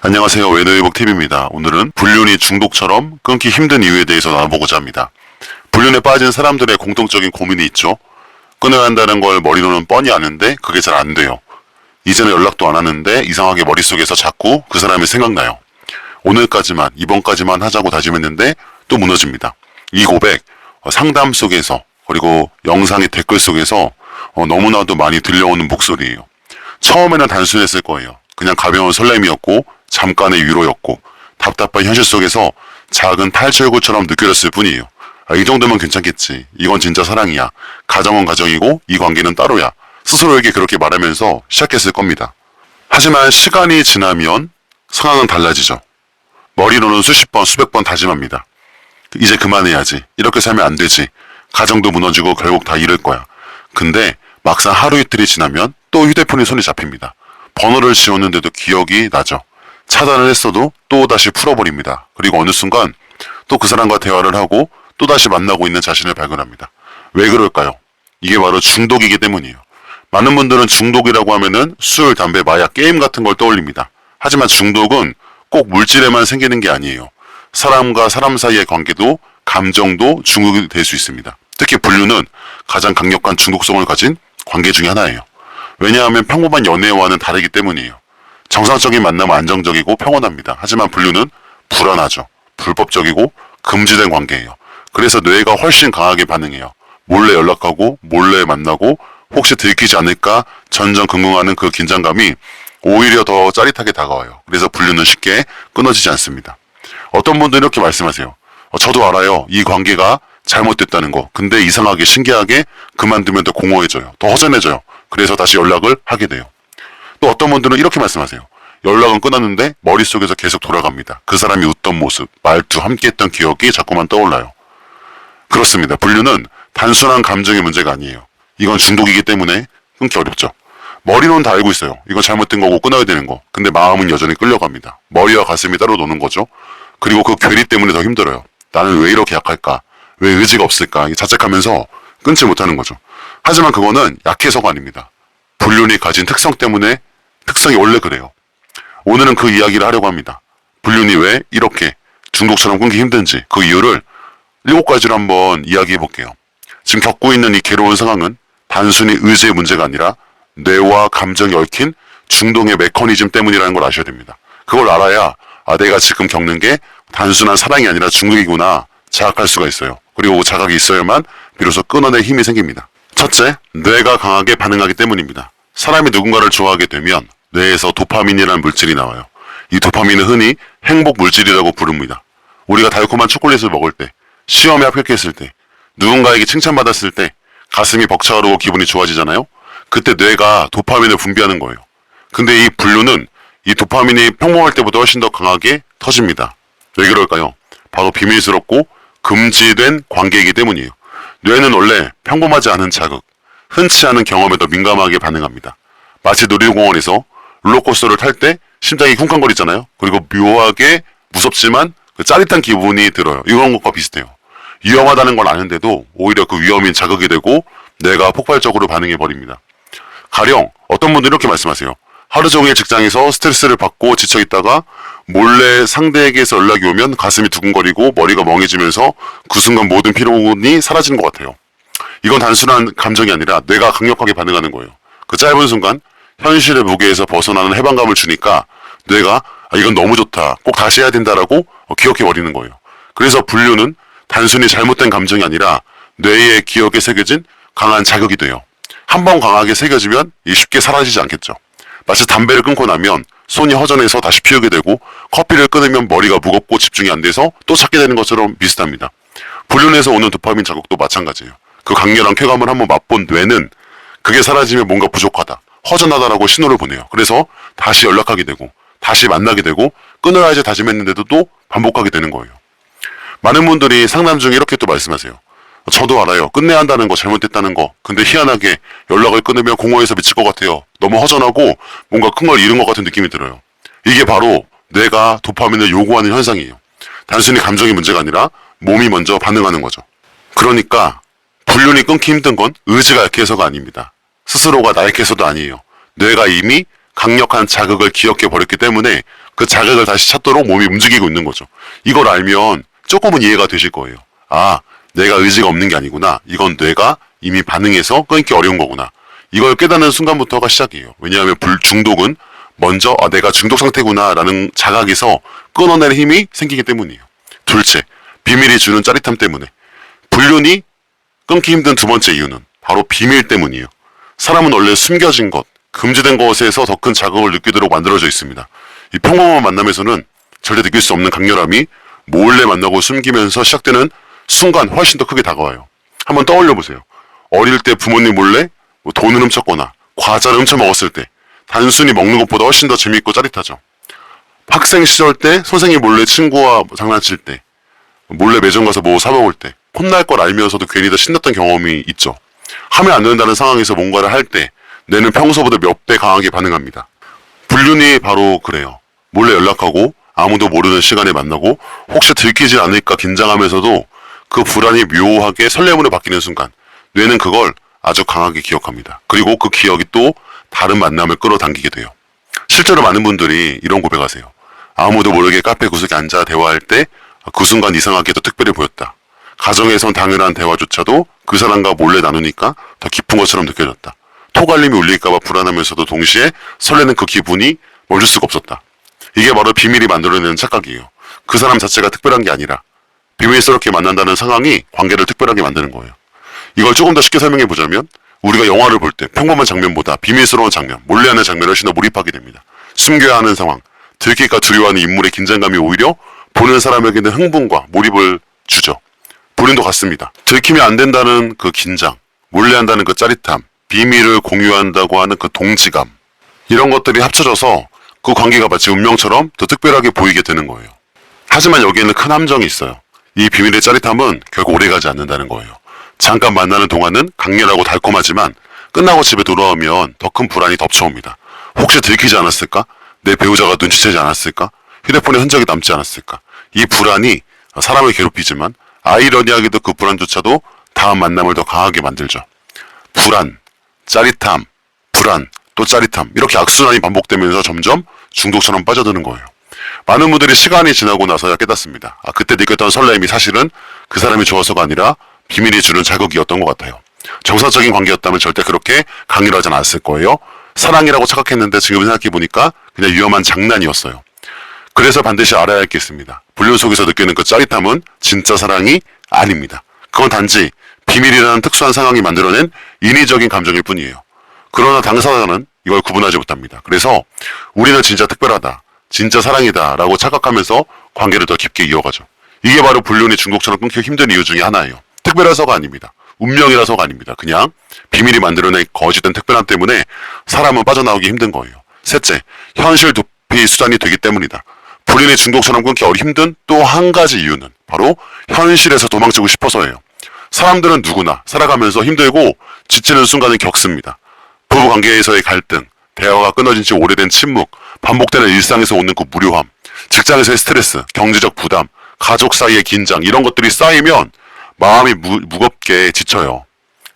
안녕하세요. 외노이복TV입니다. 오늘은 불륜이 중독처럼 끊기 힘든 이유에 대해서 나눠보고자 합니다. 불륜에 빠진 사람들의 공통적인 고민이 있죠. 끊어야 한다는 걸 머리로는 뻔히 아는데 그게 잘 안 돼요. 이전에 연락도 안 하는데 이상하게 머릿속에서 자꾸 그 사람이 생각나요. 오늘까지만, 이번까지만 하자고 다짐했는데 또 무너집니다. 이 고백, 어, 상담 속에서, 그리고 영상의 댓글 속에서 어, 너무나도 많이 들려오는 목소리예요. 처음에는 단순했을 거예요. 그냥 가벼운 설렘이었고 잠깐의 위로였고 답답한 현실 속에서 작은 탈출구처럼 느껴졌을 뿐이에요. 아, 이 정도면 괜찮겠지. 이건 진짜 사랑이야. 가정은 가정이고 이 관계는 따로야. 스스로에게 그렇게 말하면서 시작했을 겁니다. 하지만 시간이 지나면 상황은 달라지죠. 머리로는 수십 번, 수백 번 다짐합니다. 이제 그만해야지. 이렇게 살면 안 되지. 가정도 무너지고 결국 다 잃을 거야. 근데 막상 하루 이틀이 지나면 또 휴대폰이 손에 잡힙니다. 번호를 지웠는데도 기억이 나죠. 차단을 했어도 또 다시 풀어버립니다. 그리고 어느 순간 또 그 사람과 대화를 하고 또 다시 만나고 있는 자신을 발견합니다. 왜 그럴까요? 이게 바로 중독이기 때문이에요. 많은 분들은 중독이라고 하면은 술, 담배, 마약, 게임 같은 걸 떠올립니다. 하지만 중독은 꼭 물질에만 생기는 게 아니에요. 사람과 사람 사이의 관계도 감정도 중독이 될 수 있습니다. 특히 불륜은 가장 강력한 중독성을 가진 관계 중에 하나예요. 왜냐하면 평범한 연애와는 다르기 때문이에요. 정상적인 만남은 안정적이고 평온합니다. 하지만 불륜은 불안하죠. 불법적이고 금지된 관계예요. 그래서 뇌가 훨씬 강하게 반응해요. 몰래 연락하고 몰래 만나고 혹시 들키지 않을까 전전긍긍하는 그 긴장감이 오히려 더 짜릿하게 다가와요. 그래서 불륜은 쉽게 끊어지지 않습니다. 어떤 분들은 이렇게 말씀하세요. 어, 저도 알아요. 이 관계가 잘못됐다는 거. 근데 이상하게 신기하게 그만두면 더 공허해져요. 더 허전해져요. 그래서 다시 연락을 하게 돼요. 또 어떤 분들은 이렇게 말씀하세요. 연락은 끊었는데 머릿속에서 계속 돌아갑니다. 그 사람이 웃던 모습, 말투, 함께했던 기억이 자꾸만 떠올라요. 그렇습니다. 불륜은 단순한 감정의 문제가 아니에요. 이건 중독이기 때문에 끊기 어렵죠. 머리로는 다 알고 있어요. 이건 잘못된 거고 끊어야 되는 거. 근데 마음은 여전히 끌려갑니다. 머리와 가슴이 따로 노는 거죠. 그리고 그 괴리 때문에 더 힘들어요. 나는 왜 이렇게 약할까? 왜 의지가 없을까? 자책하면서 끊지 못하는 거죠. 하지만 그거는 약해서가 아닙니다. 불륜이 가진 특성 때문에 특성이 원래 그래요. 오늘은 그 이야기를 하려고 합니다. 불륜이 왜 이렇게 중독처럼 끊기 힘든지 그 이유를 일곱 가지로 한번 이야기해 볼게요. 지금 겪고 있는 이 괴로운 상황은 단순히 의지의 문제가 아니라 뇌와 감정이 얽힌 중동의 메커니즘 때문이라는 걸 아셔야 됩니다. 그걸 알아야 아 내가 지금 겪는 게 단순한 사랑이 아니라 중독이구나 자각할 수가 있어요. 그리고 그 자각이 있어야만 비로소 끊어낼 힘이 생깁니다. 첫째, 뇌가 강하게 반응하기 때문입니다. 사람이 누군가를 좋아하게 되면 뇌에서 도파민이라는 물질이 나와요. 이 도파민은 흔히 행복 물질이라고 부릅니다. 우리가 달콤한 초콜릿을 먹을 때, 시험에 합격했을 때, 누군가에게 칭찬받았을 때 가슴이 벅차오르고 기분이 좋아지잖아요. 그때 뇌가 도파민을 분비하는 거예요. 근데 이 분류는 이 도파민이 평범할 때보다 훨씬 더 강하게 터집니다. 왜 그럴까요? 바로 비밀스럽고 금지된 관계이기 때문이에요. 뇌는 원래 평범하지 않은 자극, 흔치 않은 경험에 더 민감하게 반응합니다. 마치 놀이공원에서 롤러코스터를 탈 때 심장이 쿵쾅거리잖아요. 그리고 묘하게 무섭지만 그 짜릿한 기분이 들어요. 이런 것과 비슷해요. 위험하다는 걸 아는데도 오히려 그 위험이 자극이 되고 뇌가 폭발적으로 반응해 버립니다. 가령 어떤 분들은 이렇게 말씀하세요. 하루 종일 직장에서 스트레스를 받고 지쳐 있다가 몰래 상대에게서 연락이 오면 가슴이 두근거리고 머리가 멍해지면서 그 순간 모든 피로감이 사라지는 것 같아요. 이건 단순한 감정이 아니라 뇌가 강력하게 반응하는 거예요. 그 짧은 순간 현실의 무게에서 벗어나는 해방감을 주니까 뇌가 아, 이건 너무 좋다. 꼭 다시 해야 된다라고 기억해 버리는 거예요. 그래서 분류는 단순히 잘못된 감정이 아니라 뇌의 기억에 새겨진 강한 자극이 돼요. 한 번 강하게 새겨지면 이 쉽게 사라지지 않겠죠. 마치 담배를 끊고 나면 손이 허전해서 다시 피우게 되고 커피를 끊으면 머리가 무겁고 집중이 안 돼서 또 찾게 되는 것처럼 비슷합니다. 불륜에서 오는 도파민 자극도 마찬가지예요. 그 강렬한 쾌감을 한번 맛본 뇌는 그게 사라지면 뭔가 부족하다, 허전하다라고 신호를 보내요. 그래서 다시 연락하게 되고 다시 만나게 되고 끊어야지 다짐했는데도 또 반복하게 되는 거예요. 많은 분들이 상담 중에 이렇게 또 말씀하세요. 저도 알아요. 끝내야 한다는 거, 잘못됐다는 거. 근데 희한하게 연락을 끊으면 공허해서 미칠 것 같아요. 너무 허전하고 뭔가 큰 걸 잃은 것 같은 느낌이 들어요. 이게 바로 뇌가 도파민을 요구하는 현상이에요. 단순히 감정의 문제가 아니라 몸이 먼저 반응하는 거죠. 그러니까 불륜이 끊기 힘든 건 의지가 약해서가 아닙니다. 스스로가 나약해서도 아니에요. 뇌가 이미 강력한 자극을 기억해 버렸기 때문에 그 자극을 다시 찾도록 몸이 움직이고 있는 거죠. 이걸 알면 조금은 이해가 되실 거예요. 아, 내가 의지가 없는 게 아니구나. 이건 뇌가 이미 반응해서 끊기 어려운 거구나. 이걸 깨닫는 순간부터가 시작이에요. 왜냐하면 불 중독은 먼저 아, 내가 중독 상태구나라는 자각에서 끊어내는 힘이 생기기 때문이에요. 둘째, 비밀이 주는 짜릿함 때문에. 불륜이 끊기 힘든 두 번째 이유는 바로 비밀 때문이에요. 사람은 원래 숨겨진 것, 금지된 것에서 더 큰 자극을 느끼도록 만들어져 있습니다. 이 평범한 만남에서는 절대 느낄 수 없는 강렬함이 몰래 만나고 숨기면서 시작되는 순간 훨씬 더 크게 다가와요. 한번 떠올려 보세요. 어릴 때 부모님 몰래 뭐 돈을 훔쳤거나 과자를 훔쳐 먹었을 때 단순히 먹는 것보다 훨씬 더 재밌고 짜릿하죠. 학생 시절 때 선생님 몰래 친구와 장난칠 때 몰래 매점 가서 뭐 사 먹을 때 혼날 걸 알면서도 괜히 더 신났던 경험이 있죠. 하면 안 된다는 상황에서 뭔가를 할 때 뇌는 평소보다 몇 배 강하게 반응합니다. 불륜이 바로 그래요. 몰래 연락하고 아무도 모르는 시간에 만나고 혹시 들키지 않을까 긴장하면서도 그 불안이 묘하게 설렘으로 바뀌는 순간 뇌는 그걸 아주 강하게 기억합니다. 그리고 그 기억이 또 다른 만남을 끌어당기게 돼요. 실제로 많은 분들이 이런 고백하세요. 아무도 모르게 카페 구석에 앉아 대화할 때 그 순간 이상하게도 특별히 보였다. 가정에선 당연한 대화조차도 그 사람과 몰래 나누니까 더 깊은 것처럼 느껴졌다. 토갈림이 울릴까봐 불안하면서도 동시에 설레는 그 기분이 멈출 수가 없었다. 이게 바로 비밀이 만들어내는 착각이에요. 그 사람 자체가 특별한 게 아니라 비밀스럽게 만난다는 상황이 관계를 특별하게 만드는 거예요. 이걸 조금 더 쉽게 설명해 보자면 우리가 영화를 볼 때 평범한 장면보다 비밀스러운 장면, 몰래 하는 장면을 훨씬 더 몰입하게 됩니다. 숨겨야 하는 상황, 들킬까 두려워하는 인물의 긴장감이 오히려 보는 사람에게는 흥분과 몰입을 주죠. 본인도 같습니다. 들키면 안 된다는 그 긴장, 몰래 한다는 그 짜릿함, 비밀을 공유한다고 하는 그 동지감, 이런 것들이 합쳐져서 그 관계가 마치 운명처럼 더 특별하게 보이게 되는 거예요. 하지만 여기에는 큰 함정이 있어요. 이 비밀의 짜릿함은 결국 오래가지 않는다는 거예요. 잠깐 만나는 동안은 강렬하고 달콤하지만 끝나고 집에 돌아오면 더 큰 불안이 덮쳐옵니다. 혹시 들키지 않았을까? 내 배우자가 눈치채지 않았을까? 휴대폰에 흔적이 남지 않았을까? 이 불안이 사람을 괴롭히지만 아이러니하게도 그 불안조차도 다음 만남을 더 강하게 만들죠. 불안, 짜릿함, 불안, 또 짜릿함 이렇게 악순환이 반복되면서 점점 중독처럼 빠져드는 거예요. 많은 분들이 시간이 지나고 나서야 깨닫습니다. 아, 그때 느꼈던 설렘이 사실은 그 사람이 좋아서가 아니라 비밀이 주는 자극이었던 것 같아요. 정상적인 관계였다면 절대 그렇게 강렬하진 않았을 거예요. 사랑이라고 착각했는데 지금 생각해보니까 그냥 위험한 장난이었어요. 그래서 반드시 알아야 겠습니다. 불륜 속에서 느끼는 그 짜릿함은 진짜 사랑이 아닙니다. 그건 단지 비밀이라는 특수한 상황이 만들어낸 인위적인 감정일 뿐이에요. 그러나 당사자는 이걸 구분하지 못합니다. 그래서 우리는 진짜 특별하다, 진짜 사랑이다 라고 착각하면서 관계를 더 깊게 이어가죠. 이게 바로 불륜이 중독처럼 끊기 힘든 이유 중에 하나예요. 특별해서가 아닙니다. 운명이라서가 아닙니다. 그냥 비밀이 만들어낸 거짓된 특별함 때문에 사람은 빠져나오기 힘든 거예요. 셋째, 현실 도피 수단이 되기 때문이다. 불륜의 중독처럼 끊기 어리 힘든 또 한 가지 이유는 바로 현실에서 도망치고 싶어서예요. 사람들은 누구나 살아가면서 힘들고 지치는 순간을 겪습니다. 부부 관계에서의 갈등, 대화가 끊어진 지 오래된 침묵, 반복되는 일상에서 오는 그 무료함, 직장에서의 스트레스, 경제적 부담, 가족 사이의 긴장 이런 것들이 쌓이면 마음이 무, 무겁게 지쳐요.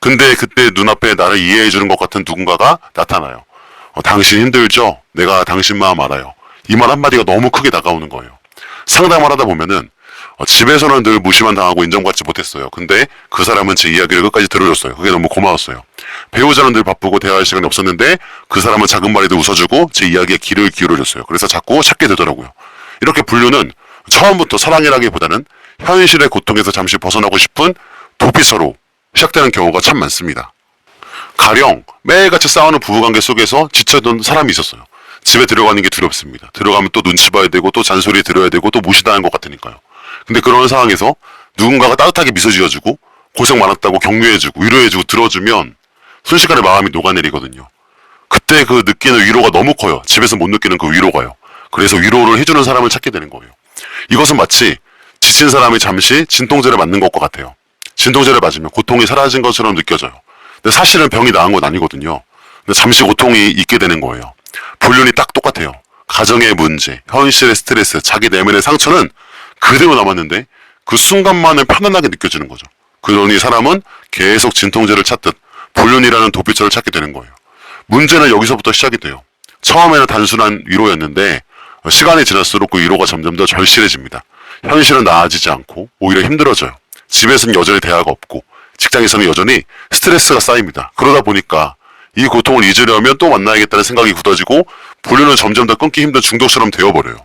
근데 그때 눈앞에 나를 이해해 주는 것 같은 누군가가 나타나요. 어, 당신 힘들죠? 내가 당신 마음 알아요. 이 말 한마디가 너무 크게 다가오는 거예요. 상담을 하다 보면은 어, 집에서는 늘 무시만 당하고 인정받지 못했어요. 근데 그 사람은 제 이야기를 끝까지 들어줬어요. 그게 너무 고마웠어요. 배우자는 늘 바쁘고 대화할 시간이 없었는데 그 사람은 작은 말에도 웃어주고 제 이야기에 귀를 기울여줬어요. 그래서 자꾸 찾게 되더라고요. 이렇게 분류는 처음부터 사랑이라기보다는 현실의 고통에서 잠시 벗어나고 싶은 도피서로 시작되는 경우가 참 많습니다. 가령 매일같이 싸우는 부부관계 속에서 지쳐있던 사람이 있었어요. 집에 들어가는 게 두렵습니다. 들어가면 또 눈치 봐야 되고 또 잔소리 들어야 되고 또 무시당한 것 같으니까요. 근데 그런 상황에서 누군가가 따뜻하게 미소 지어주고 고생 많았다고 격려해주고 위로해주고 들어주면 순식간에 마음이 녹아내리거든요. 그때 그 느끼는 위로가 너무 커요. 집에서 못 느끼는 그 위로가요. 그래서 위로를 해주는 사람을 찾게 되는 거예요. 이것은 마치 지친 사람이 잠시 진통제를 맞는 것과 같아요. 진통제를 맞으면 고통이 사라진 것처럼 느껴져요. 근데 사실은 병이 나은 건 아니거든요. 근데 잠시 고통이 있게 되는 거예요. 불륜이 딱 똑같아요. 가정의 문제, 현실의 스트레스, 자기 내면의 상처는 그대로 남았는데 그 순간만은 편안하게 느껴지는 거죠. 그러니 사람은 계속 진통제를 찾듯 불륜이라는 도피처를 찾게 되는 거예요. 문제는 여기서부터 시작이 돼요. 처음에는 단순한 위로였는데 어, 시간이 지날수록 그 위로가 점점 더 절실해집니다. 현실은 나아지지 않고 오히려 힘들어져요. 집에서는 여전히 대화가 없고 직장에서는 여전히 스트레스가 쌓입니다. 그러다 보니까 이 고통을 잊으려면 또 만나야겠다는 생각이 굳어지고 분류는 점점 더 끊기 힘든 중독처럼 되어버려요.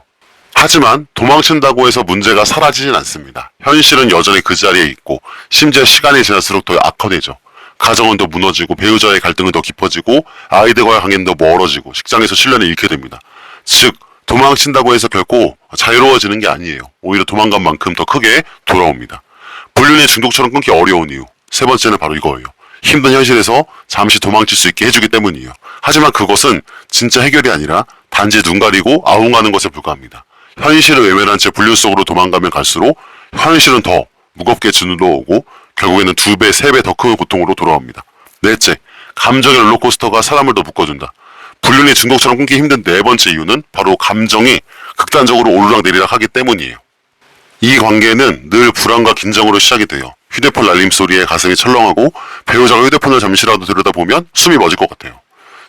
하지만 도망친다고 해서 문제가 사라지진 않습니다. 현실은 여전히 그 자리에 있고 심지어 시간이 지날수록 더 악화되죠. 가정은 더 무너지고 배우자의 갈등은 더 깊어지고 아이들과의 관계는 더 멀어지고 직장에서 신뢰를 잃게 됩니다. 즉 도망친다고 해서 결코 자유로워지는 게 아니에요. 오히려 도망간 만큼 더 크게 돌아옵니다. 불륜의 중독처럼 끊기 어려운 이유 세 번째는 바로 이거예요. 힘든 현실에서 잠시 도망칠 수 있게 해주기 때문이에요. 하지만 그것은 진짜 해결이 아니라 단지 눈 가리고 아웅하는 것에 불과합니다. 현실을 외면한 채 불륜 속으로 도망가면 갈수록 현실은 더 무겁게 짓눌러오고 결국에는 두 배, 세 배 더 큰 고통으로 돌아옵니다. 넷째, 감정의 롤러코스터가 사람을 더 묶어준다. 불륜의 중독처럼 끊기 힘든 네 번째 이유는 바로 감정이 극단적으로 오르락내리락 하기 때문이에요. 이 관계는 늘 불안과 긴장으로 시작이 돼요. 휴대폰 날림 소리에 가슴이 철렁하고 배우자가 휴대폰을 잠시라도 들여다보면 숨이 멎을 것 같아요.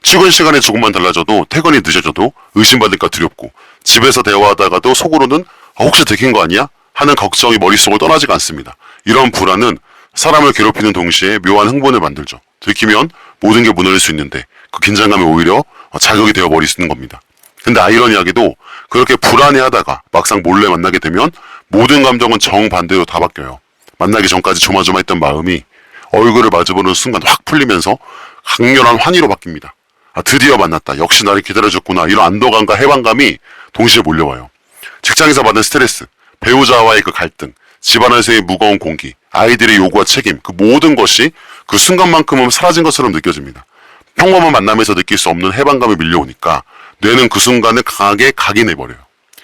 출근 시간이 조금만 달라져도 퇴근이 늦어져도 의심받을까 두렵고 집에서 대화하다가도 속으로는 아, 혹시 들킨 거 아니야? 하는 걱정이 머릿속을 떠나지가 않습니다. 이런 불안은 사람을 괴롭히는 동시에 묘한 흥분을 만들죠. 들키면 모든 게 무너질 수 있는데 그 긴장감이 오히려 자극이 되어 버릴 수 있는 겁니다. 근데 아이러니하게도 그렇게 불안해하다가 막상 몰래 만나게 되면 모든 감정은 정반대로 다 바뀌어요. 만나기 전까지 조마조마했던 마음이 얼굴을 마주보는 순간 확 풀리면서 강렬한 환희로 바뀝니다. 아, 드디어 만났다. 역시 나를 기다려줬구나. 이런 안도감과 해방감이 동시에 몰려와요. 직장에서 받는 스트레스, 배우자와의 그 갈등, 집안에서의 무거운 공기, 아이들의 요구와 책임, 그 모든 것이 그 순간만큼은 사라진 것처럼 느껴집니다. 평범한 만남에서 느낄 수 없는 해방감이 밀려오니까 뇌는 그 순간을 강하게 각인해버려요.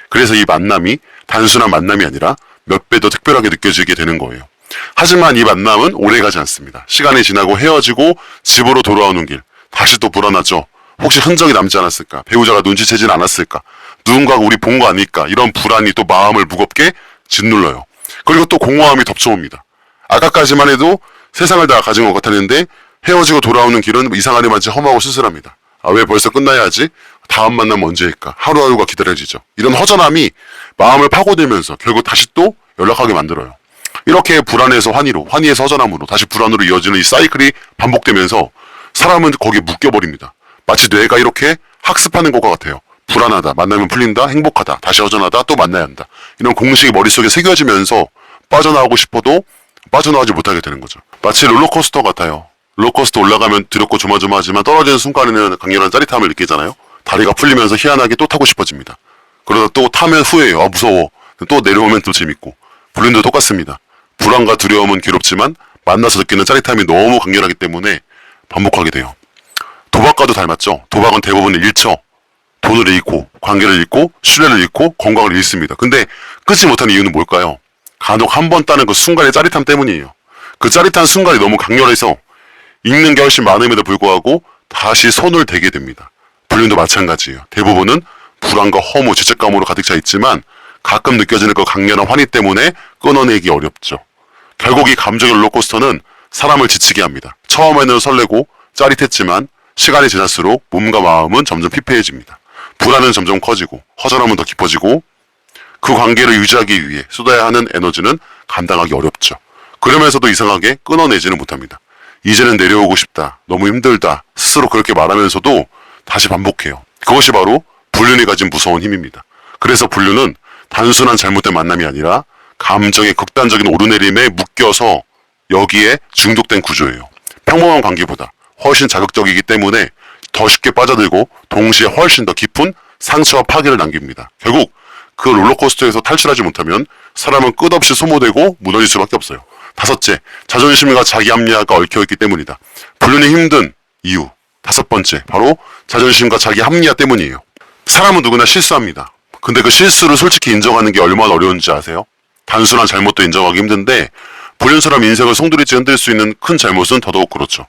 그래서 이 만남이 단순한 만남이 아니라 몇 배 더 특별하게 느껴지게 되는 거예요. 하지만 이 만남은 오래 가지 않습니다. 시간이 지나고 헤어지고 집으로 돌아오는 길, 다시 또 불안하죠. 혹시 흔적이 남지 않았을까? 배우자가 눈치채진 않았을까? 누군가가 우리 본 거 아닐까? 이런 불안이 또 마음을 무겁게 짓눌러요. 그리고 또 공허함이 덮쳐옵니다. 아까까지만 해도 세상을 다 가진 것 같았는데 헤어지고 돌아오는 길은 이상하게 마치 험하고 쓸쓸합니다. 아, 왜 벌써 끝나야 하지? 다음 만남 언제일까? 하루하루가 기다려지죠. 이런 허전함이 마음을 파고들면서 결국 다시 또 연락하게 만들어요. 이렇게 불안에서 환희로, 환희에서 허전함으로 다시 불안으로 이어지는 이 사이클이 반복되면서 사람은 거기에 묶여버립니다. 마치 뇌가 이렇게 학습하는 것과 같아요. 불안하다, 만나면 풀린다, 행복하다, 다시 허전하다, 또 만나야 한다. 이런 공식이 머릿속에 새겨지면서 빠져나오고 싶어도 빠져나오지 못하게 되는 거죠. 마치 롤러코스터 같아요. 롤러코스터 올라가면 두렵고 조마조마하지만 떨어지는 순간에는 강렬한 짜릿함을 느끼잖아요. 다리가 풀리면서 희한하게 또 타고 싶어집니다. 그러다 또 타면 후회해요. 아 무서워. 또 내려오면 또 재밌고. 불륜도 똑같습니다. 불안과 두려움은 괴롭지만 만나서 느끼는 짜릿함이 너무 강렬하기 때문에 반복하게 돼요. 도박과도 닮았죠. 도박은 대부분 잃죠. 돈을 잃고 관계를 잃고 신뢰를 잃고 건강을 잃습니다. 근데 끊지 못한 이유는 뭘까요? 간혹 한 번 따는 그 순간의 짜릿함 때문이에요. 그 짜릿한 순간이 너무 강렬해서 잃는 게 훨씬 많음에도 불구하고 다시 손을 대게 됩니다. 불륜도 마찬가지예요. 대부분은 불안과 허무, 죄책감으로 가득 차 있지만 가끔 느껴지는 그 강렬한 환희 때문에 끊어내기 어렵죠. 결국 이 감정의 롤러코스터는 사람을 지치게 합니다. 처음에는 설레고 짜릿했지만 시간이 지날수록 몸과 마음은 점점 피폐해집니다. 불안은 점점 커지고 허전함은 더 깊어지고 그 관계를 유지하기 위해 쏟아야 하는 에너지는 감당하기 어렵죠. 그러면서도 이상하게 끊어내지는 못합니다. 이제는 내려오고 싶다. 너무 힘들다. 스스로 그렇게 말하면서도 다시 반복해요. 그것이 바로 불륜이 가진 무서운 힘입니다. 그래서 불륜은 단순한 잘못된 만남이 아니라 감정의 극단적인 오르내림에 묶여서 여기에 중독된 구조예요. 평범한 관계보다 훨씬 자극적이기 때문에 더 쉽게 빠져들고 동시에 훨씬 더 깊은 상처와 파괴를 남깁니다. 결국 그 롤러코스터에서 탈출하지 못하면 사람은 끝없이 소모되고 무너질 수밖에 없어요. 다섯째, 자존심과 자기 합리화가 얽혀있기 때문이다. 불륜이 힘든 이유. 다섯 번째, 바로 자존심과 자기 합리화 때문이에요. 사람은 누구나 실수합니다. 근데 그 실수를 솔직히 인정하는 게 얼마나 어려운지 아세요? 단순한 잘못도 인정하기 힘든데 불륜처럼 인생을 송두리째 흔들 수 있는 큰 잘못은 더더욱 그렇죠.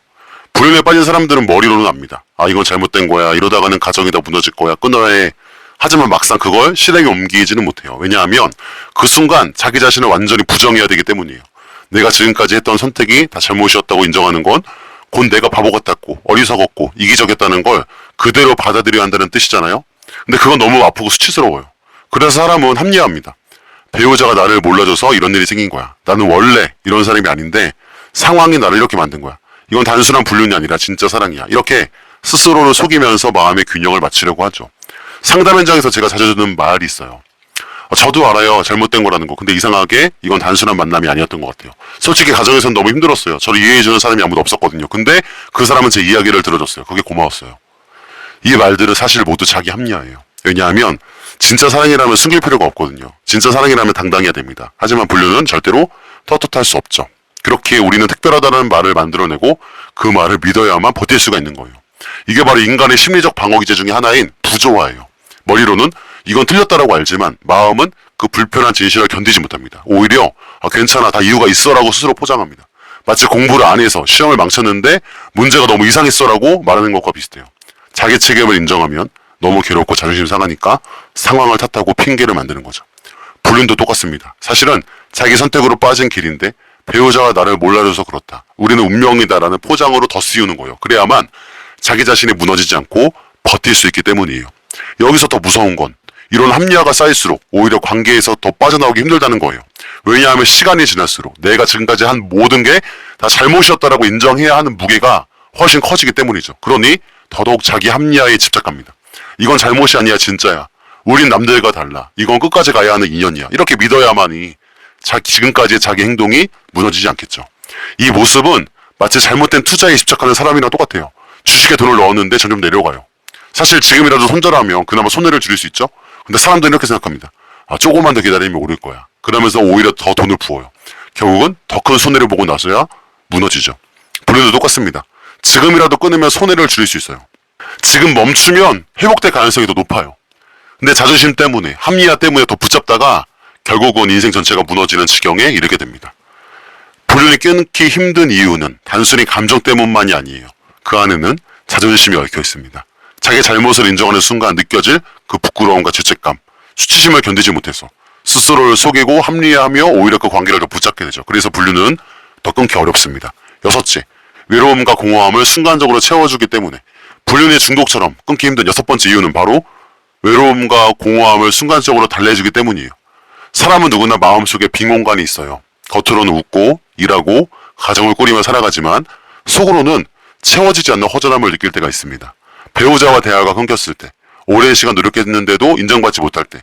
불륜에 빠진 사람들은 머리로는 압니다. 아 이건 잘못된 거야. 이러다가는 가정이 다 무너질 거야. 끊어야 해. 하지만 막상 그걸 실행에 옮기지는 못해요. 왜냐하면 그 순간 자기 자신을 완전히 부정해야 되기 때문이에요. 내가 지금까지 했던 선택이 다 잘못이었다고 인정하는 건 곧 내가 바보 같았고 어리석었고 이기적이었다는 걸 그대로 받아들여야 한다는 뜻이잖아요. 근데 그건 너무 아프고 수치스러워요. 그래서 사람은 합리화합니다. 배우자가 나를 몰라줘서 이런 일이 생긴 거야. 나는 원래 이런 사람이 아닌데 상황이 나를 이렇게 만든 거야. 이건 단순한 불륜이 아니라 진짜 사랑이야. 이렇게 스스로를 속이면서 마음의 균형을 맞추려고 하죠. 상담 현장에서 제가 자주 듣는 말이 있어요. 아, 저도 알아요. 잘못된 거라는 거. 근데 이상하게 이건 단순한 만남이 아니었던 것 같아요. 솔직히 가정에서는 너무 힘들었어요. 저를 이해해주는 사람이 아무도 없었거든요. 근데 그 사람은 제 이야기를 들어줬어요. 그게 고마웠어요. 이 말들은 사실 모두 자기 합리화예요. 왜냐하면 진짜 사랑이라면 숨길 필요가 없거든요. 진짜 사랑이라면 당당해야 됩니다. 하지만 불륜은 절대로 떳떳할 수 없죠. 그렇게 우리는 특별하다는 말을 만들어내고 그 말을 믿어야만 버틸 수가 있는 거예요. 이게 바로 인간의 심리적 방어 기제 중에 하나인 부조화예요. 머리로는 이건 틀렸다라고 알지만 마음은 그 불편한 진실을 견디지 못합니다. 오히려 아, 괜찮아 다 이유가 있어라고 스스로 포장합니다. 마치 공부를 안 해서 시험을 망쳤는데 문제가 너무 이상했어라고 말하는 것과 비슷해요. 자기 책임을 인정하면 너무 괴롭고 자존심 상하니까 상황을 탓하고 핑계를 만드는 거죠. 불륜도 똑같습니다. 사실은 자기 선택으로 빠진 길인데 배우자가 나를 몰라줘서 그렇다. 우리는 운명이다라는 포장으로 더 씌우는 거예요. 그래야만 자기 자신이 무너지지 않고 버틸 수 있기 때문이에요. 여기서 더 무서운 건 이런 합리화가 쌓일수록 오히려 관계에서 더 빠져나오기 힘들다는 거예요. 왜냐하면 시간이 지날수록 내가 지금까지 한 모든 게 다 잘못이었다라고 인정해야 하는 무게가 훨씬 커지기 때문이죠. 그러니 더더욱 자기 합리화에 집착합니다. 이건 잘못이 아니야 진짜야. 우린 남들과 달라. 이건 끝까지 가야 하는 인연이야. 이렇게 믿어야만이 자, 지금까지의 자기 행동이 무너지지 않겠죠. 이 모습은 마치 잘못된 투자에 집착하는 사람이랑 똑같아요. 주식에 돈을 넣었는데 점점 내려가요. 사실 지금이라도 손절하면 그나마 손해를 줄일 수 있죠. 근데 사람들은 이렇게 생각합니다. 아, 조금만 더 기다리면 오를 거야. 그러면서 오히려 더 돈을 부어요. 결국은 더 큰 손해를 보고 나서야 무너지죠. 불륜도 똑같습니다. 지금이라도 끊으면 손해를 줄일 수 있어요. 지금 멈추면 회복될 가능성이 더 높아요. 근데 자존심 때문에, 합리화 때문에 더 붙잡다가 결국은 인생 전체가 무너지는 지경에 이르게 됩니다. 불륜이 끊기 힘든 이유는 단순히 감정 때문만이 아니에요. 그 안에는 자존심이 얽혀 있습니다. 자기 잘못을 인정하는 순간 느껴질 그 부끄러움과 죄책감, 수치심을 견디지 못해서 스스로를 속이고 합리화하며 오히려 그 관계를 더 붙잡게 되죠. 그래서 불륜은 더 끊기 어렵습니다. 여섯째, 외로움과 공허함을 순간적으로 채워주기 때문에 불륜의 중독처럼 끊기 힘든 여섯 번째 이유는 바로 외로움과 공허함을 순간적으로 달래주기 때문이에요. 사람은 누구나 마음속에 빈 공간이 있어요. 겉으로는 웃고 일하고 가정을 꾸리며 살아가지만 속으로는 채워지지 않는 허전함을 느낄 때가 있습니다. 배우자와 대화가 끊겼을 때, 오랜 시간 노력했는데도 인정받지 못할 때,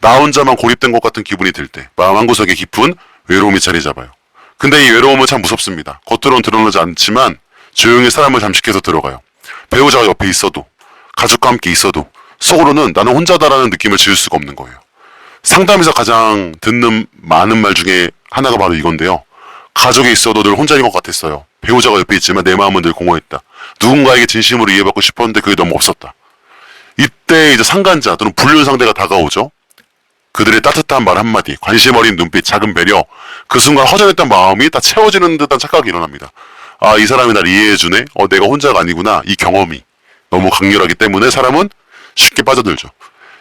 나 혼자만 고립된 것 같은 기분이 들 때, 마음 한구석에 깊은 외로움이 자리 잡아요. 근데 이 외로움은 참 무섭습니다. 겉으로는 드러나지 않지만 조용히 사람을 잠식해서 들어가요. 배우자가 옆에 있어도, 가족과 함께 있어도, 속으로는 나는 혼자다라는 느낌을 지을 수가 없는 거예요. 상담에서 가장 듣는 많은 말 중에 하나가 바로 이건데요. 가족에 있어도 늘 혼자인 것 같았어요. 배우자가 옆에 있지만 내 마음은 늘 공허했다. 누군가에게 진심으로 이해받고 싶었는데 그게 너무 없었다. 이때 이제 상간자 또는 불륜 상대가 다가오죠. 그들의 따뜻한 말 한마디, 관심 어린 눈빛, 작은 배려, 그 순간 허전했던 마음이 다 채워지는 듯한 착각이 일어납니다. 아, 이 사람이 날 이해해주네? 어, 내가 혼자가 아니구나. 이 경험이 너무 강렬하기 때문에 사람은 쉽게 빠져들죠.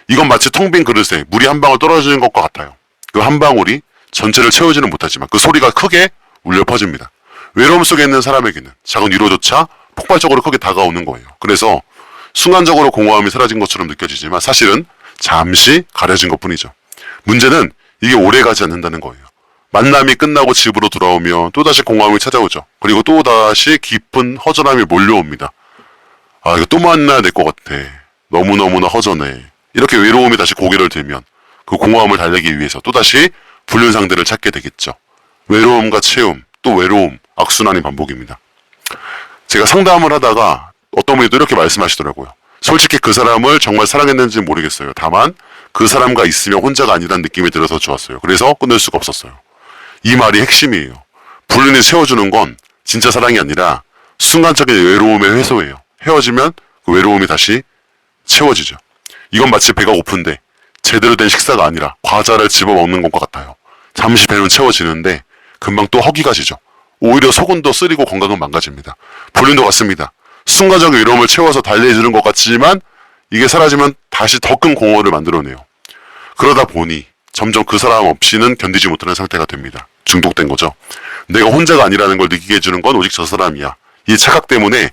이건 마치 텅 빈 그릇에 물이 한 방울 떨어지는 것과 같아요. 그 한 방울이 전체를 채우지는 못하지만 그 소리가 크게 울려 퍼집니다. 외로움 속에 있는 사람에게는 작은 위로조차 폭발적으로 크게 다가오는 거예요. 그래서 순간적으로 공허함이 사라진 것처럼 느껴지지만 사실은 잠시 가려진 것 뿐이죠. 문제는 이게 오래 가지 않는다는 거예요. 만남이 끝나고 집으로 돌아오면 또다시 공허함이 찾아오죠. 그리고 또다시 깊은 허전함이 몰려옵니다. 아, 이거 또 만나야 될 것 같아. 너무너무나 허전해. 이렇게 외로움이 다시 고개를 들면 그 공허함을 달래기 위해서 또다시 불륜 상대를 찾게 되겠죠. 외로움과 채움, 또 외로움, 악순환의 반복입니다. 제가 상담을 하다가 어떤 분이 또 이렇게 말씀하시더라고요. 솔직히 그 사람을 정말 사랑했는지 는 모르겠어요. 다만 그 사람과 있으면 혼자가 아니라는 느낌이 들어서 좋았어요. 그래서 끊을 수가 없었어요. 이 말이 핵심이에요. 불륜이 세워주는 건 진짜 사랑이 아니라 순간적인 외로움의 해소예요. 헤어지면 그 외로움이 다시 채워지죠. 이건 마치 배가 고픈데 제대로 된 식사가 아니라 과자를 집어 먹는 것과 같아요. 잠시 배는 채워지는데 금방 또 허기가 지죠. 오히려 더 쓰리고 건강은 망가집니다. 불륜도 같습니다. 순간적인 외로움을 채워서 달래주는 것 같지만 이게 사라지면 다시 더 큰 공허를 만들어내요. 그러다 보니 점점 그 사람 없이는 견디지 못하는 상태가 됩니다. 중독된 거죠. 내가 혼자가 아니라는 걸 느끼게 해주는 건 오직 저 사람이야. 이 착각 때문에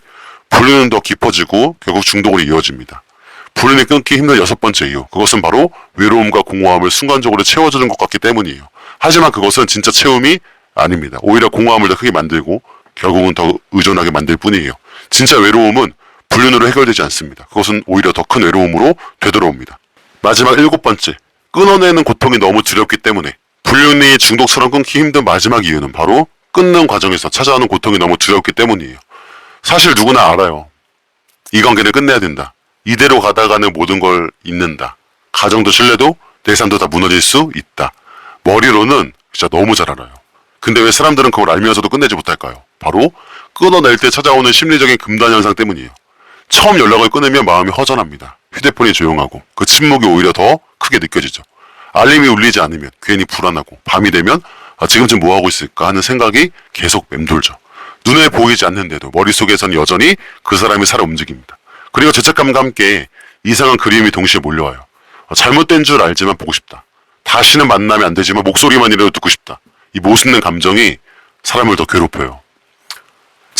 불륜은 더 깊어지고 결국 중독으로 이어집니다. 불륜이 끊기 힘든 여섯 번째 이유. 그것은 바로 외로움과 공허함을 순간적으로 채워주는 것 같기 때문이에요. 하지만 그것은 진짜 채움이 아닙니다. 오히려 공허함을 더 크게 만들고 결국은 더 의존하게 만들 뿐이에요. 진짜 외로움은 불륜으로 해결되지 않습니다. 그것은 오히려 더 큰 외로움으로 되돌아옵니다. 마지막 일곱 번째. 끊어내는 고통이 너무 두렵기 때문에 불륜이 중독처럼 끊기 힘든 마지막 이유는 바로 끊는 과정에서 찾아오는 고통이 너무 두렵기 때문이에요. 사실 누구나 알아요. 이 관계를 끝내야 된다. 이대로 가다가는 모든 걸 잊는다. 가정도 신뢰도 내 삶도 다 무너질 수 있다. 머리로는 진짜 너무 잘 알아요. 근데 왜 사람들은 그걸 알면서도 끝내지 못할까요? 바로 끊어낼 때 찾아오는 심리적인 금단 현상 때문이에요. 처음 연락을 끊으면 마음이 허전합니다. 휴대폰이 조용하고 그 침묵이 오히려 더 크게 느껴지죠. 알림이 울리지 않으면 괜히 불안하고 밤이 되면 아, 지금쯤 뭐 하고 있을까 하는 생각이 계속 맴돌죠. 눈에 보이지 않는데도 머릿속에선 여전히 그 사람이 살아 움직입니다. 그리고 죄책감과 함께 이상한 그림이 동시에 몰려와요. 어, 잘못된 줄 알지만 보고 싶다. 다시는 만나면 안 되지만 목소리만이라도 듣고 싶다. 이 모순된 감정이 사람을 더 괴롭혀요.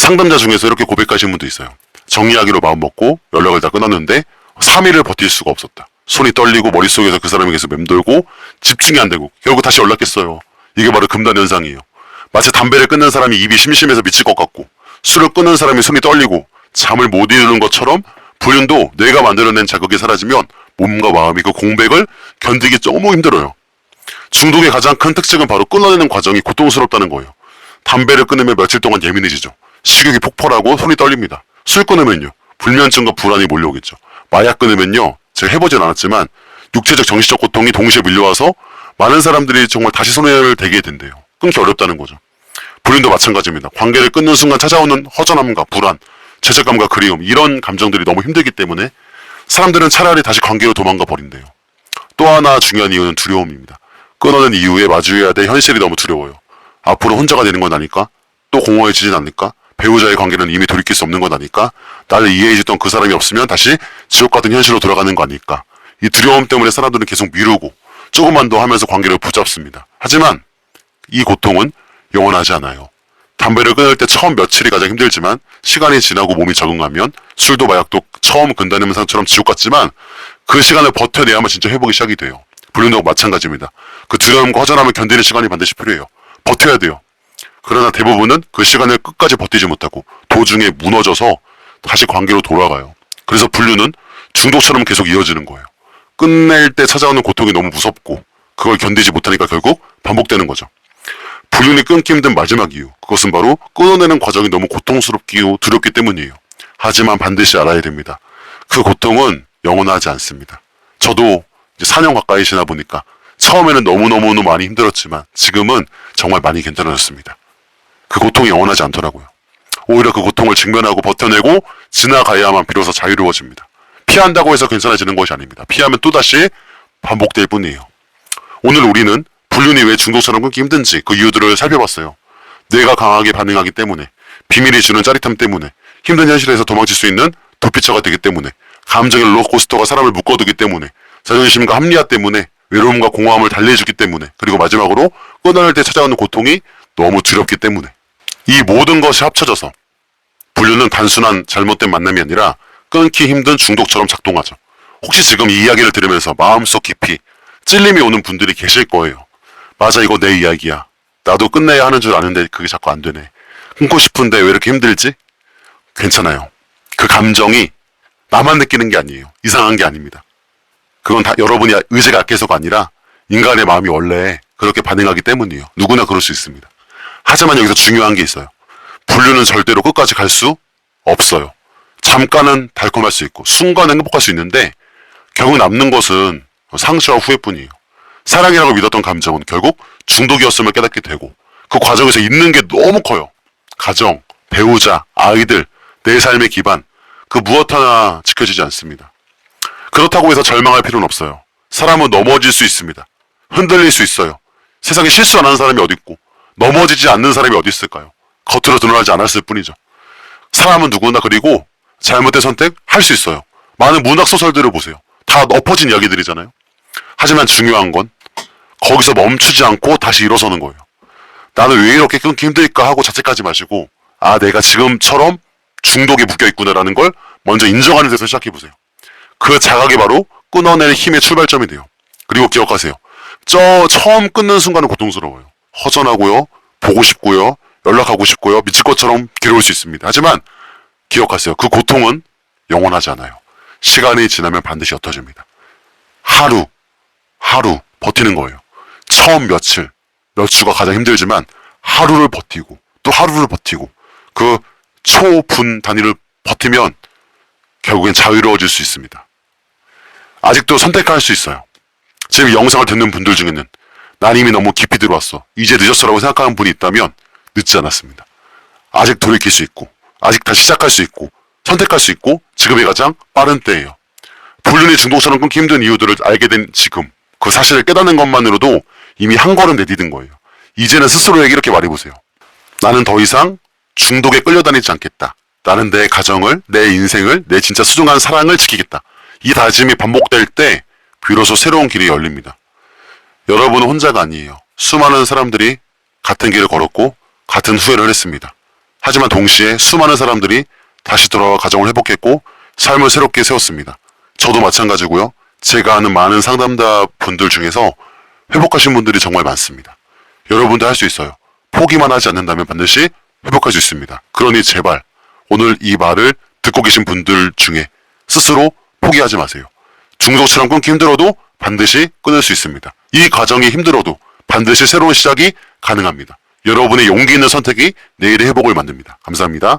상담자 중에서 이렇게 고백하신 분도 있어요. 정리하기로 마음 먹고 연락을 다 끊었는데 3일을 버틸 수가 없었다. 손이 떨리고 머릿속에서 그 계속 맴돌고 집중이 안 되고 결국 다시 연락했어요. 이게 바로 금단 현상이에요. 마치 담배를 끊는 사람이 입이 심심해서 미칠 것 같고 술을 끊는 사람이 손이 떨리고 잠을 못 이루는 것처럼 불륜도 뇌가 만들어낸 자극이 사라지면 몸과 마음이 그 공백을 견디기 너무 힘들어요. 중독의 가장 큰 특징은 바로 끊어내는 과정이 고통스럽다는 거예요. 담배를 끊으면 며칠 동안 예민해지죠. 식욕이 폭발하고 손이 떨립니다. 술 끊으면요. 불면증과 불안이 몰려오겠죠. 마약 끊으면요. 제가 해보진 않았지만 육체적 정신적 고통이 동시에 밀려와서 많은 사람들이 정말 다시 손을 대게 된대요. 끊기 어렵다는 거죠. 불륜도 마찬가지입니다. 관계를 끊는 순간 찾아오는 허전함과 불안, 죄책감과 그리움 이런 감정들이 너무 힘들기 때문에 사람들은 차라리 다시 관계로 도망가 버린대요. 또 하나 중요한 이유는 두려움입니다. 끊어낸 이후에 마주해야 될 현실이 너무 두려워요. 앞으로 혼자가 되는 건 아닐까? 또 공허해지진 않을까? 배우자의 관계는 이미 돌이킬 수 없는 건 아닐까? 나를 이해해주던 그 사람이 없으면 다시 지옥 같은 현실로 돌아가는 거 아닐까? 이 두려움 때문에 사람들은 계속 미루고 조금만 더 하면서 관계를 붙잡습니다. 하지만 이 고통은 영원하지 않아요. 담배를 끊을 때 처음 며칠이 가장 힘들지만 시간이 지나고 몸이 적응하면 술도 마약도 처음 근다는 상처럼 지옥 같지만 그 시간을 버텨내야만 진짜 회복이 시작이 돼요. 불륜도 마찬가지입니다. 그 두려움과 허전함을 견디는 시간이 반드시 필요해요. 버텨야 돼요. 그러나 대부분은 그 시간을 끝까지 버티지 못하고 도중에 무너져서 다시 관계로 돌아가요. 그래서 불륜은 중독처럼 계속 이어지는 거예요. 끝낼 때 찾아오는 고통이 너무 무섭고 그걸 견디지 못하니까 결국 반복되는 거죠. 불륜이 끊기 힘든 마지막 이유. 그것은 바로 끊어내는 과정이 너무 고통스럽고 두렵기 때문이에요. 하지만 반드시 알아야 됩니다. 그 고통은 영원하지 않습니다. 저도 이제 4년 가까이 지나 보니까 처음에는 너무너무 많이 힘들었지만 지금은 정말 많이 괜찮아졌습니다. 그 고통이 영원하지 않더라고요. 오히려 그 고통을 직면하고 버텨내고 지나가야만 비로소 자유로워집니다. 피한다고 해서 괜찮아지는 것이 아닙니다. 피하면 또다시 반복될 뿐이에요. 오늘 우리는 불륜이 왜 중독처럼 끊기 힘든지 그 이유들을 살펴봤어요. 뇌가 강하게 반응하기 때문에, 비밀이 주는 짜릿함 때문에, 힘든 현실에서 도망칠 수 있는 도피처가 되기 때문에, 감정의 롤러코스터가 사람을 묶어두기 때문에, 자존심과 합리화 때문에, 외로움과 공허함을 달래주기 때문에, 그리고 마지막으로 끊어낼 때 찾아오는 고통이 너무 두렵기 때문에, 이 모든 것이 합쳐져서 불륜은 단순한 잘못된 만남이 아니라 끊기 힘든 중독처럼 작동하죠. 혹시 지금 이 이야기를 들으면서 마음속 깊이 찔림이 오는 분들이 계실 거예요. 맞아, 이거 내 이야기야. 나도 끝내야 하는 줄 아는데 그게 자꾸 안 되네. 끊고 싶은데 왜 이렇게 힘들지? 괜찮아요. 그 감정이 나만 느끼는 게 아니에요. 이상한 게 아닙니다. 그건 다 여러분이 의지가 약해서가 아니라 인간의 마음이 원래 그렇게 반응하기 때문이에요. 누구나 그럴 수 있습니다. 하지만 여기서 중요한 게 있어요. 분류는 절대로 끝까지 갈 수 없어요. 잠깐은 달콤할 수 있고 순간은 행복할 수 있는데 결국 남는 것은 상처와 후회뿐이에요. 사랑이라고 믿었던 감정은 결국 중독이었음을 깨닫게 되고 그 과정에서 잃는 게 너무 커요. 가정, 배우자, 아이들, 내 삶의 기반 그 무엇 하나 지켜지지 않습니다. 그렇다고 해서 절망할 필요는 없어요. 사람은 넘어질 수 있습니다. 흔들릴 수 있어요. 세상에 실수 안 하는 사람이 어디 있고 넘어지지 않는 사람이 어디 있을까요? 겉으로 드러나지 않았을 뿐이죠. 사람은 누구나 그리고 잘못된 선택 할 수 있어요. 많은 문학 소설들을 보세요. 다 엎어진 이야기들이잖아요. 하지만 중요한 건 거기서 멈추지 않고 다시 일어서는 거예요. 나는 왜 이렇게 끊기 힘들까 하고 자책하지 마시고 아 내가 지금처럼 중독에 묶여 있구나라는 걸 먼저 인정하는 데서 시작해 보세요. 그 자각이 바로 끊어낼 힘의 출발점이 돼요. 그리고 기억하세요. 저 처음 끊는 순간은 고통스러워요. 허전하고요. 보고 싶고요. 연락하고 싶고요. 미칠 것처럼 괴로울 수 있습니다. 하지만 기억하세요. 그 고통은 영원하지 않아요. 시간이 지나면 반드시 옅어집니다. 하루, 하루 버티는 거예요. 처음 며칠, 몇 주가 가장 힘들지만 하루를 버티고 또 하루를 버티고 그 초분 단위를 버티면 결국엔 자유로워질 수 있습니다. 아직도 선택할 수 있어요. 지금 이 영상을 듣는 분들 중에는 난 이미 너무 깊이 들어왔어. 이제 늦었어라고 생각하는 분이 있다면 늦지 않았습니다. 아직 돌이킬 수 있고, 아직 다시 시작할 수 있고, 선택할 수 있고, 지금이 가장 빠른 때예요. 불륜이 중독처럼 끊기 힘든 이유들을 알게 된 지금, 그 사실을 깨닫는 것만으로도 이미 한 걸음 내디딘 거예요. 이제는 스스로에게 이렇게 말해보세요. 나는 더 이상 중독에 끌려다니지 않겠다. 나는 내 가정을, 내 인생을, 내 진짜 소중한 사랑을 지키겠다. 이 다짐이 반복될 때 비로소 새로운 길이 열립니다. 여러분은 혼자가 아니에요. 수많은 사람들이 같은 길을 걸었고 같은 후회를 했습니다. 하지만 동시에 수많은 사람들이 다시 돌아와 가정을 회복했고 삶을 새롭게 세웠습니다. 저도 마찬가지고요. 제가 아는 많은 상담자 분들 중에서 회복하신 분들이 정말 많습니다. 여러분도 할 수 있어요. 포기만 하지 않는다면 반드시 회복할 수 있습니다. 그러니 제발 오늘 이 말을 듣고 계신 분들 중에 스스로 포기하지 마세요. 중독처럼 끊기 힘들어도 반드시 끊을 수 있습니다. 이 과정이 힘들어도 반드시 새로운 시작이 가능합니다. 여러분의 용기 있는 선택이 내일의 회복을 만듭니다. 감사합니다.